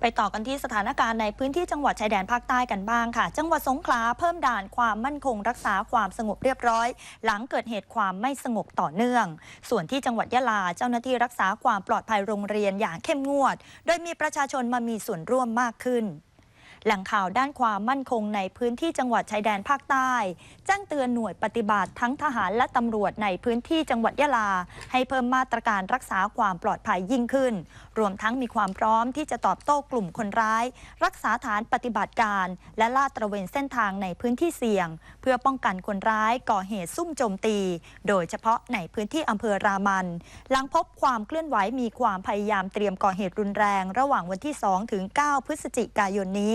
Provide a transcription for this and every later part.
ไปต่อกันที่สถานการณ์ในพื้นที่จังหวัดชายแดนภาคใต้กันบ้างค่ะ จังหวัดสงขลาเพิ่มด่านความมั่นคงรักษาความสงบเรียบร้อย หลังเกิดเหตุความไม่สงบต่อเนื่อง ส่วนที่จังหวัดยะลาเจ้าหน้าที่รักษาความปลอดภัยโรงเรียนอย่างเข้มงวด โดยมีประชาชนมามีส่วนร่วมมากขึ้น แหล่งข่าวด้านความมั่นคงในพื้นที่จังหวัดชายแดนภาคใต้แจ้งเตือนหน่วยปฏิบัติทั้งทหารและตำรวจในพื้นที่จังหวัดยะลา ให้เพิ่มมาตรการรักษาความปลอดภัยยิ่งขึ้น รวมทั้งมีความพร้อมที่จะตอบโต้กลุ่มคนร้าย รักษาฐานปฏิบัติการ และลาดตระเวนเส้นทางในพื้นที่เสี่ยง เพื่อป้องกันคนร้ายก่อเหตุซุ่มโจมตี โดยเฉพาะในพื้นที่อำเภอรามัน หลังพบความเคลื่อนไหวมีความพยายามเตรียมก่อเหตุรุนแรง ระหว่างวันที่ 2 ถึง 9 พฤศจิกายนนี้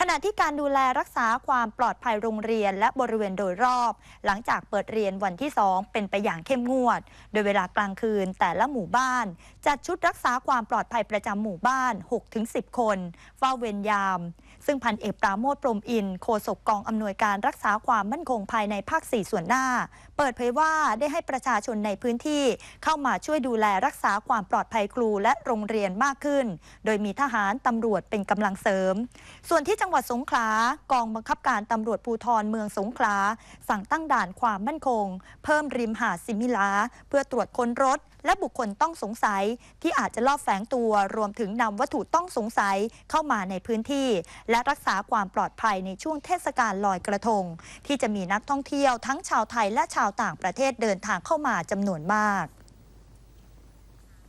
ขณะที่การดูแลรักษาความปลอดภัยโรงเรียนและบริเวณโดยรอบ หลังจากเปิดเรียนวันที่ 2 เป็นไปอย่างเข้มงวด โดยเวลากลางคืนแต่ละหมู่บ้าน จัดชุดรักษาความปลอดภัยประจำหมู่บ้าน 6-10 คนเฝ้าเวรยาม ซึ่งพันเอกปราโมทปรมอินโฆษกกองอำนวยการรักษาความมั่นคงภายในภาค 4 ส่วนหน้า เปิดเผยว่าได้ให้ประชาชนในพื้นที่เข้ามาช่วยดูแลรักษาความปลอดภัยครูและโรงเรียนมากขึ้น โดยมีทหารตำรวจเป็นกำลังเสริม ส่วนที่จังงหวัดสงขลากองบังคับการตำรวจภูธรเมืองสงขลา สั่งตั้งด่านความมั่นคง เพิ่มริมหาดซิมิลา เพื่อตรวจค้นรถ และบุคคลต้องสงสัย ที่อาจจะลอบแฝงตัวรวมถึงนำวัตถุต้องสงสัยเข้ามาในพื้นที่ และรักษาความปลอดภัยในช่วงเทศกาลลอยกระทง ที่จะมีนักท่องเที่ยวทั้งชาวไทยและชาวต่างประเทศเดินทางเข้ามาจำนวนมาก